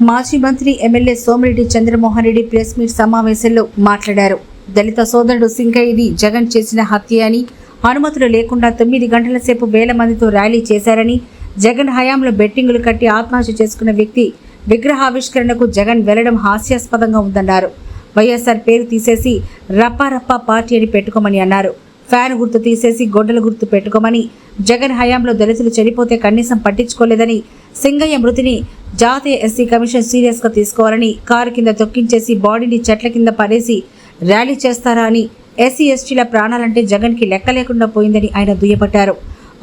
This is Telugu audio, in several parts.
మాజీ మంత్రి MLA Somireddy Chandramohan Reddy press meet సమావేశంలో మాట్లాడారు. దళిత సోదరుడు సింగయ్యది జగన్ చేసిన హత్య అని అనుమతులు లేకుండా తొమ్మిది గంటల సేపు వేల మందితో ర్యాలీ చేశారని జగన్ హయాంలో బెట్టింగులు కట్టి ఆత్మహత్య చేసుకున్న వ్యక్తి విగ్రహావిష్కరణకు జగన్ వెళ్ళడం హాస్యాస్పదంగా ఉందన్నారు. వైఎస్ఆర్ పేరు తీసేసి రప్పారప్ప పార్టీ అని పెట్టుకోమని అన్నారు. ఫ్యాన్ గుర్తు తీసేసి గొడ్డల గుర్తు పెట్టుకోమని జగన్ హయాంలో దళితులు చనిపోతే కనీసం పట్టించుకోలేదని సింగయ్య మృతిని జాతీయ ఎస్సీ కమిషన్ సీరియస్గా తీసుకోవాలని కారు కింద తొక్కించేసి బాడీని చెట్ల కింద పడేసి ర్యాలీ చేస్తారా అని ఎస్సీ ఎస్టీల ప్రాణాలంటే జగన్కి లెక్క లేకుండా పోయిందని ఆయన దుయ్యబట్టారు.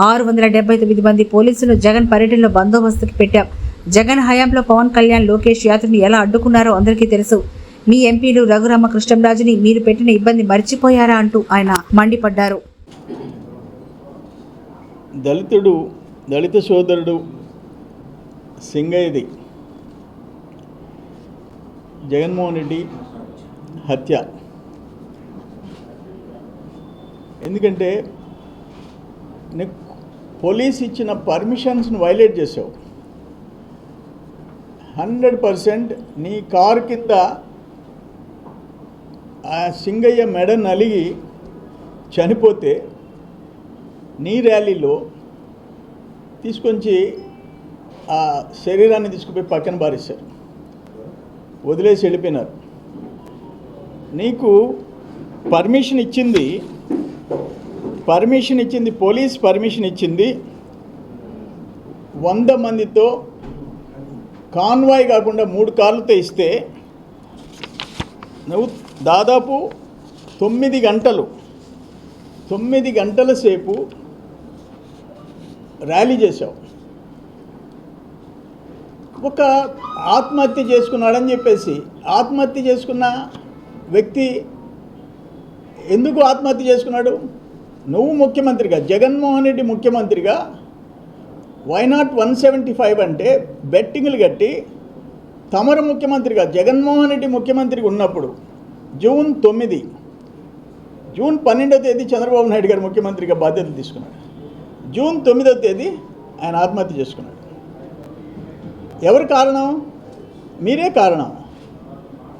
ఆరు వందల డెబ్బై తొమ్మిది మంది పోలీసులు జగన్ పర్యటనలో బందోబస్తుకి పెట్టాం. జగన్ హయాంలో పవన్ కళ్యాణ్ లోకేష్ యాత్రని ఎలా అడ్డుకున్నారో అందరికీ తెలుసు. మీ ఎంపీలు రఘురామ కృష్ణంరాజుని మీరు పెట్టిన ఇబ్బంది మర్చిపోయారా అంటూ ఆయన మండిపడ్డారు. దళితుడు దళిత సోదరుడు సింగయ్యది. జగన్మోహన్ రెడ్డి హత్య. ఎందుకంటే పోలీస్ ఇచ్చిన పర్మిషన్స్ని వైలేట్ చేసావు హండ్రెడ్ పర్సెంట్ నీ కారు కింద ఆ సింగయ్య మెడ నలిగి చనిపోతే నీ ర్యాలీలో తీసుకొచ్చి ఆ శరీరాన్ని తీసుకుపోయి పక్కన బారేశారు వదిలేసి వెళ్ళిపోయినారు. నీకు పర్మిషన్ ఇచ్చింది పర్మిషన్ ఇచ్చింది పోలీస్ పర్మిషన్ ఇచ్చింది వంద మందితో కాన్వాయ్ కాకుండా మూడు కార్లతో ఇస్తే నువ్వు దాదాపు తొమ్మిది గంటలు తొమ్మిది గంటల సేపు ర్యాలీ చేశావు. ఒక ఆత్మహత్య చేసుకున్నాడని చెప్పేసి ఆత్మహత్య చేసుకున్న వ్యక్తి ఎందుకు ఆత్మహత్య చేసుకున్నాడు? నువ్వు ముఖ్యమంత్రిగా జగన్మోహన్ రెడ్డి ముఖ్యమంత్రిగా why not one seventy five అంటే బెట్టింగ్లు కట్టి తమరు ముఖ్యమంత్రిగా జగన్మోహన్ రెడ్డి ముఖ్యమంత్రిగా ఉన్నప్పుడు జూన్ తొమ్మిది జూన్ పన్నెండో తేదీ చంద్రబాబు నాయుడు గారు ముఖ్యమంత్రిగా బాధ్యతలు తీసుకున్నాడు. జూన్ తొమ్మిదో తేదీ ఆయన ఆత్మహత్య చేసుకున్నాడు. ఎవరు కారణం? మీరే కారణం.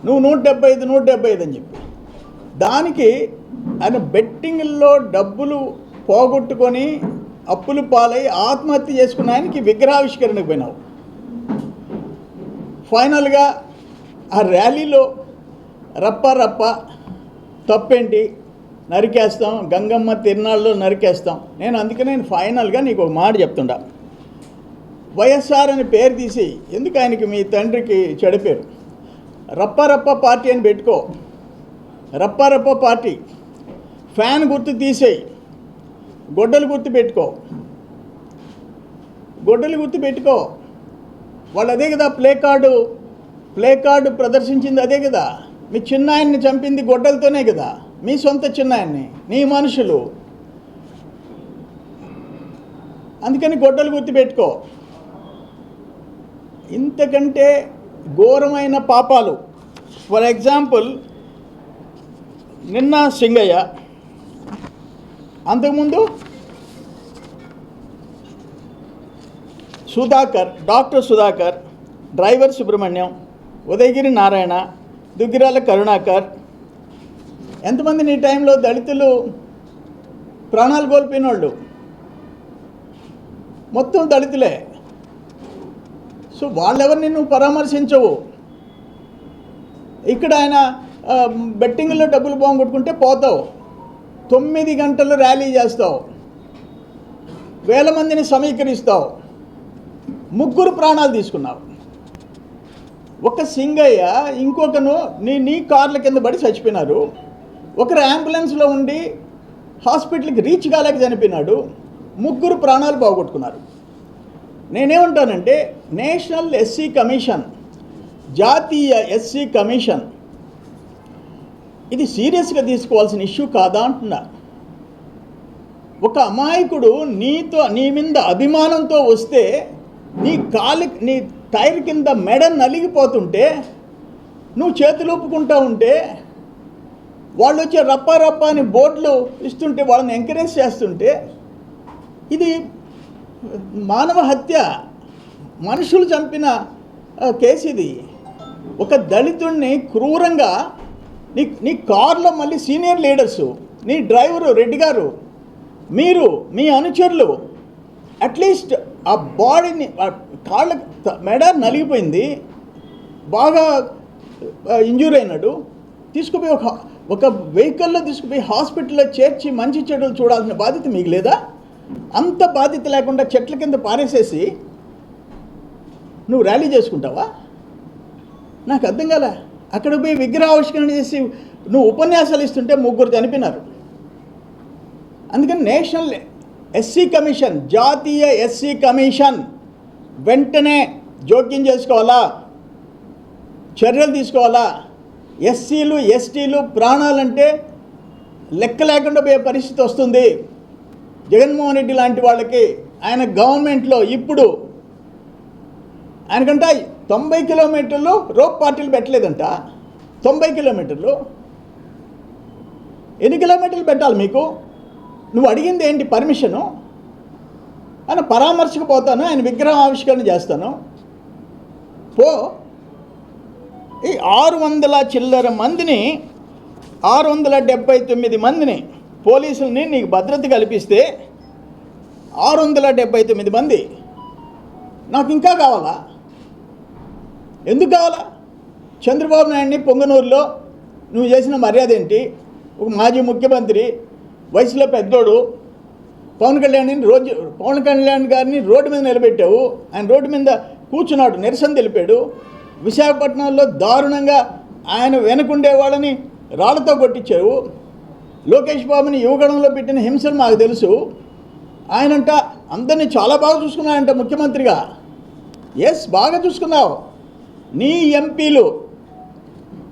నువ్వు నూట డెబ్బై ఐదు నూట డెబ్బై ఐదు అని చెప్పి. దానికి ఆయన బెట్టింగ్లో డబ్బులు పోగొట్టుకొని అప్పులు పాలై ఆత్మహత్య చేసుకున్న ఆయనకి విగ్రహావిష్కరణకు పోయినావు. ఫైనల్గా ఆ ర్యాలీలో రప్ప రప్ప తప్పేంటి? నరికేస్తాం. గంగమ్మ తిరునాళ్ళలో నరికేస్తాం. నేను అందుకే నేను ఫైనల్గా నీకు ఒక మాట చెప్తుండా. వైఎస్ఆర్ అని పేరు తీసి ఎందుకు ఆయనకి మీ తండ్రికి చెడిపేరు రప్పరప్ప పార్టీ అని పెట్టుకో. రప్పరప్ప పార్టీ. ఫ్యాన్ గుర్తు తీసేయి. గొడ్డలు గుర్తు పెట్టుకో. గొడ్డలు గుర్తు పెట్టుకో. వాళ్ళు అదే కదా ప్లే కార్డు. ప్లే కార్డు ప్రదర్శించింది అదే కదా. మీ చిన్నాయన్ని చంపింది గొడ్డలతోనే కదా. మీ సొంత చిన్నాయన్ని నీ మనుషులు. అందుకని గొడ్డలు గుర్తు పెట్టుకో. ఇంతకంటే ఘోరమైన పాపాలు. ఫర్ ఎగ్జాంపుల్ నిన్న సింగయ్య అంతకుముందు సుధాకర్ డాక్టర్ సుధాకర్ డ్రైవర్ సుబ్రహ్మణ్యం ఉదయగిరి నారాయణ దుగ్గిరాల కరుణాకర్ ఎంతమంది నీ టైంలో దళితులు ప్రాణాలు కోల్పోయిన వాళ్ళు మొత్తం దళితులే. సో వాళ్ళెవరిని నువ్వు పరామర్శించవు? ఇక్కడ ఆయన బెట్టింగ్లో డబ్బులు పోగొట్టుకుంటే పోతావు. తొమ్మిది గంటలు ర్యాలీ చేస్తావు. వేల మందిని సమీకరిస్తావు. ముగ్గురు ప్రాణాలు తీసుకున్నావు. ఒక సింగయ్య ఇంకొకను నీ నీ కార్ల కింద పడి చచ్చిపోయినారు ఒకరు అంబులెన్స్లో ఉండి హాస్పిటల్కి రీచ్ కాలేక చనిపోయినాడు. ముగ్గురు ప్రాణాలు పోగొట్టుకున్నారు. నేనేమంటానంటే నేషనల్ ఎస్సీ కమిషన్ జాతీయ ఎస్సీ కమిషన్ ఇది సీరియస్గా తీసుకోవాల్సిన ఇష్యూ కాదా అంటున్నా. ఒక అమాయకుడు నీతో నీ మీద అభిమానంతో వస్తే నీ కాలు నీ టైర్ కింద మెడ నలిగిపోతుంటే నువ్వు చేతులు ఊపుకుంటా ఉంటే వాళ్ళు వచ్చే రప్ప రప్ప అని బోర్డులు ఇస్తుంటే వాళ్ళని ఎంకరేజ్ చేస్తుంటే ఇది మానవ హత్య మనుషులు చంపిన కేసు ఇది ఒక దళితుడిని క్రూరంగా నీ నీ కార్లో మళ్ళీ సీనియర్ లీడర్సు నీ డ్రైవరు రెడ్డి గారు మీరు మీ అనుచరులు అట్లీస్ట్ ఆ బాడీని కాళ్ళ మెడ నలిగిపోయింది బాగా ఇంజూర్ అయినాడు తీసుకుపోయి ఒక ఒక వెహికల్లో తీసుకుపోయి హాస్పిటల్లో చేర్చి మంచి చెడులు చూడాల్సిన బాధ్యత మీకు లేదా? అంత బాధ్యత లేకుండా చెట్ల కింద పారేసేసి నువ్వు ర్యాలీ చేసుకుంటావా? నాకు అర్థం కాల. అక్కడ పోయి విగ్రహావిష్కరణ చేసి నువ్వు ఉపన్యాసాలు ఇస్తుంటే ముగ్గురు చనిపోయినారు. అందుకని నేషనల్ ఎస్సీ కమిషన్ జాతీయ ఎస్సీ కమిషన్ వెంటనే జోక్యం చేసుకోవాలా? చర్యలు తీసుకోవాలా? ఎస్సీలు ఎస్టీలు ప్రాణాలంటే లెక్క లేకుండా పోయే పరిస్థితి వస్తుంది. జగన్మోహన్ రెడ్డి లాంటి వాళ్ళకి ఆయన గవర్నమెంట్లో ఇప్పుడు ఆయనకంట తొంభై కిలోమీటర్లు రోప్ పార్టీలు పెట్టలేదంట. తొంభై కిలోమీటర్లు. ఎన్ని కిలోమీటర్లు పెట్టాలి మీకు? నువ్వు అడిగింది ఏంటి పర్మిషను? ఆయన పరామర్శకు పోతాను ఆయన విగ్రహం ఆవిష్కరణ చేస్తాను. పో. ఈ ఆరు వందల చిల్లర మందిని ఆరు వందల డెబ్బై తొమ్మిది మందిని పోలీసుల్ని నీకు భద్రత కల్పిస్తే ఆరు వందల డెబ్బై తొమ్మిది మంది నాకు ఇంకా కావాలా? ఎందుకు కావాలా? చంద్రబాబు నాయుడిని పొంగనూరులో నువ్వు చేసిన మర్యాద ఏంటి? ఒక మాజీ ముఖ్యమంత్రి వయసులో పెద్దోడు పవన్ కళ్యాణ్ని రోజు పవన్ కళ్యాణ్ గారిని రోడ్డు మీద నిలబెట్టావు. ఆయన రోడ్డు మీద కూర్చున్నాడు నిరసన తెలిపాడు. విశాఖపట్నంలో దారుణంగా ఆయన వెనకుండే వాళ్ళని రాళ్ళతో కొట్టించావు. లోకేష్ బాబుని యువగణంలో పెట్టిన హింసలు మాకు తెలుసు. ఆయనంట అందరినీ చాలా బాగా చూసుకున్నాయంట ముఖ్యమంత్రిగా. ఎస్ బాగా చూసుకున్నావు. నీ ఎంపీలు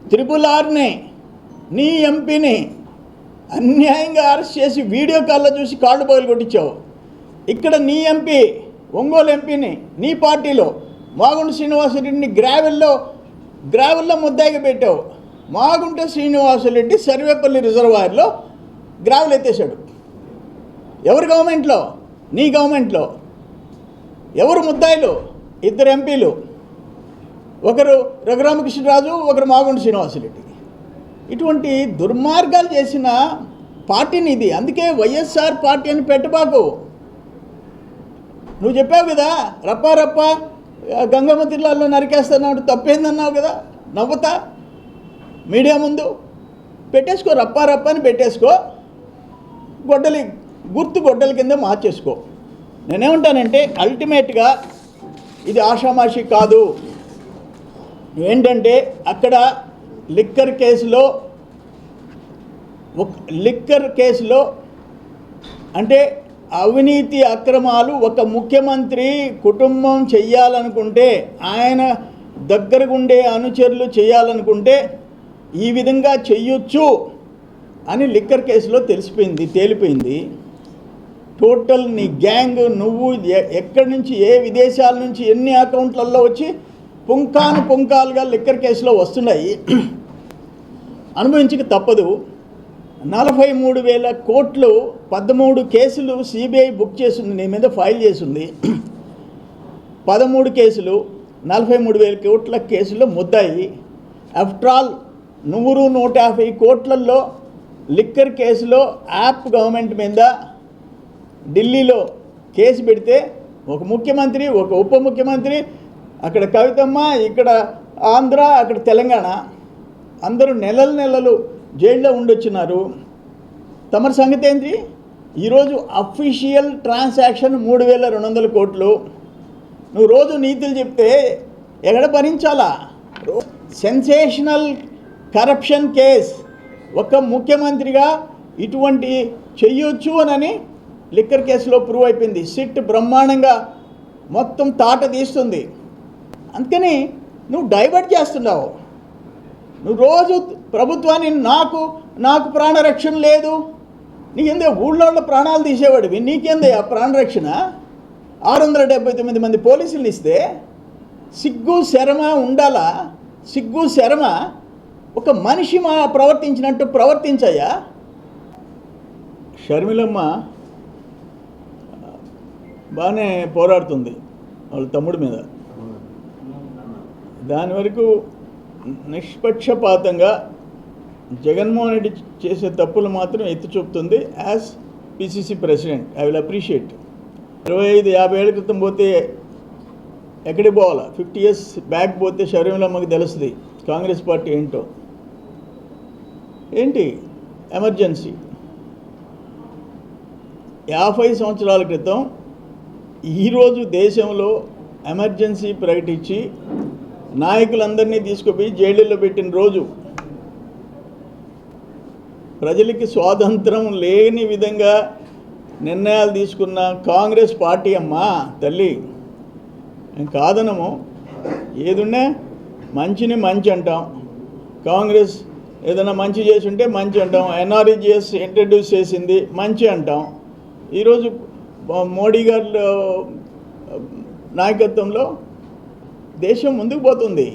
త్రిపుల్ ఆర్ని నీ ఎంపీని అన్యాయంగా అరెస్ట్ చేసి వీడియో కాల్లో చూసి కాళ్ళు పగలు కొట్టించావు. ఇక్కడ నీ ఎంపీ ఒంగోలు ఎంపీని నీ పార్టీలో మాగుండు శ్రీనివాసరెడ్డిని గ్రావెల్లో గ్రావెల్లో ముద్దాయిగా పెట్టావు. మాగుంట శ్రీనివాసరెడ్డి సర్వేపల్లి రిజర్వాయర్లో గ్రావెల్ ఎత్తేసాడు ఎవరి గవర్నమెంట్లో? నీ గవర్నమెంట్లో. ఎవరు ముద్దాయిలు? ఇద్దరు ఎంపీలు. ఒకరు రఘురామకృష్ణరాజు ఒకరు మాగుంట శ్రీనివాసరెడ్డి. ఇటువంటి దుర్మార్గాలు చేసిన పార్టీని ఇది అందుకే వైఎస్ఆర్ పార్టీ అని పెట్టబాకు. నువ్వు చెప్పావు కదా రప్ప రప్ప గంగమ్మ తిల్లాల్లో నరికేస్తున్నాడు తప్పేందన్నావు కదా? నవ్వుతా? మీడియా ముందు పెట్టేసుకో రప్పా రప్ప అని పెట్టేసుకో. గొడ్డలి గుర్తు గొడ్డల కింద మార్చేసుకో. నేనేమంటానంటే అల్టిమేట్గా ఇది ఆషామాషి కాదు. ఏంటంటే అక్కడ లిక్కర్ కేసులో ఒక లిక్కర్ కేసులో అంటే అవినీతి అక్రమాలు ఒక ముఖ్యమంత్రి కుటుంబం చెయ్యాలనుకుంటే ఆయన దగ్గరగుండే అనుచరులు చేయాలనుకుంటే ఈ విధంగా చెయ్యొచ్చు అని లిక్కర్ కేసులో తెలిసిపోయింది తేలిపోయింది. టోటల్ నీ గ్యాంగ్ నువ్వు ఎక్కడి నుంచి ఏ విదేశాల నుంచి ఎన్ని అకౌంట్లలో వచ్చి పుంకాను పుంకాలుగా లిక్కర్ కేసులో వస్తున్నాయి. అనుభవించక తప్పదు. నలభై మూడు వేల కోట్లు పదమూడు కేసులు సిబిఐ బుక్ చేసింది నీ మీద ఫైల్ చేసింది. పదమూడు కేసులు నలభై మూడు వేల కోట్ల కేసులో ముద్దాయి. ఆఫ్టర్ ఆల్ నూరు నూట యాభై కోట్లలో లిక్కర్ కేసులో యాప్ గవర్నమెంట్ మీద ఢిల్లీలో కేసు పెడితే ఒక ముఖ్యమంత్రి ఒక ఉప ముఖ్యమంత్రి అక్కడ కవితమ్మ ఇక్కడ ఆంధ్ర అక్కడ తెలంగాణ అందరూ నెలలు నెలలు జైల్లో ఉండొచ్చున్నారు తమరి సంగతి ఏంటి ఈరోజు అఫీషియల్ ట్రాన్సాక్షన్ మూడు వేల రెండు వందల కోట్లు. నువ్వు రోజు నీతులు చెప్తే ఎక్కడ భరించాలా? సెన్సేషనల్ కరప్షన్ కేస్ ఒక ముఖ్యమంత్రిగా ఇటువంటి చెయ్యొచ్చు అని లిక్కర్ కేసులో ప్రూవ్ అయిపోయింది. సిట్ బ్రహ్మాండంగా మొత్తం తాట తీస్తుంది. అందుకని నువ్వు డైవర్ట్ చేస్తున్నావు. నువ్వు రోజు ప్రభుత్వాన్ని నాకు నాకు ప్రాణరక్షణ లేదు. నీకేందే ఊళ్ళో ప్రాణాలు తీసేవాడివి? నీకేందే ఆ ప్రాణరక్షణ? ఆరు వందల డెబ్బై తొమ్మిది మంది పోలీసులు ఇస్తే సిగ్గు శరమ ఉండాలా? సిగ్గు శరమ ఒక మనిషి మా ప్రవర్తించినట్టు ప్రవర్తించయ్యా? షర్మిలమ్మ బాగానే పోరాడుతుంది వాళ్ళ తమ్ముడి మీద. దాని వరకు నిష్పక్షపాతంగా జగన్మోహన్ రెడ్డి చేసే తప్పులు మాత్రం ఎత్తి చూపుతుంది as PCC president. I will appreciate. ఇరవై ఐదు యాభై ఏళ్ళ క్రితం పోతే ఎక్కడికి పోవాలా? ఫిఫ్టీ ఇయర్స్ బ్యాక్ పోతే షర్మిలమ్మకి తెలుస్తుంది కాంగ్రెస్ పార్టీ ఏంటో. ఏంటి? ఎమర్జెన్సీ యాభై సంవత్సరాల క్రితం ఈరోజు దేశంలో ఎమర్జెన్సీ ప్రకటించి నాయకులందరినీ తీసుకుపోయి జైళ్ళల్లో పెట్టిన రోజు ప్రజలకి స్వాతంత్రం లేని విధంగా నిర్ణయాలు తీసుకున్న కాంగ్రెస్ పార్టీ అమ్మా తల్లి. కాదనము. ఏదున్నా మంచిని మంచి అంటాం. కాంగ్రెస్ ఏదైనా మంచి చేసి ఉంటే మంచి అంటాం. ఎన్ఆర్ఈజిఎస్ ఇంట్రడ్యూస్ చేసింది మంచి అంటాం. ఈరోజు మోడీ గారి నాయకత్వంలో దేశం ముందుకు పోతుంది.